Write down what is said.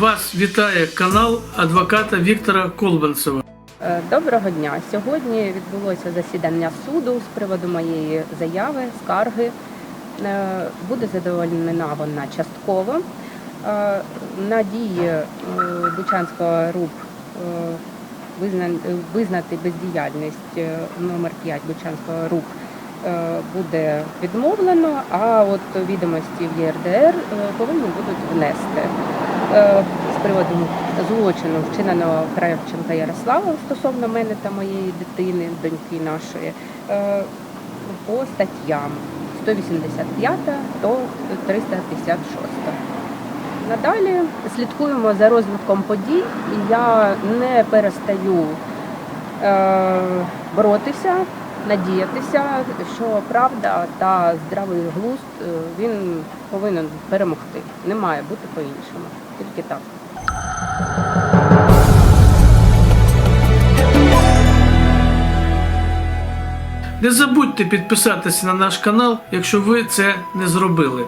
Вас вітає канал адвоката Віктора Колбанцева. Е, Доброго дня. Сьогодні відбулося засідання суду з приводу моєї заяви, скарги. Е, Буде задовольнена вона частково. Е, На дії Бучанського РУП визна- визнати бездіяльність номер 5 Бучанського РУП буде відмовлено, а от відомості в ЄРДР повинні будуть внести. Е, з приводу злочину, вчиненого Кравченка Ярослава стосовно мене та моєї дитини, доньки нашої, е, по статтям 185 до 356. Надалі слідкуємо за розвитком подій, і я не перестаю е, боротися, надіятися, що правда та здравий глузд е, він повинен перемогти. Не має бути по-іншому. Тільки так. Не забудьте підписатися на наш канал, якщо ви це не зробили.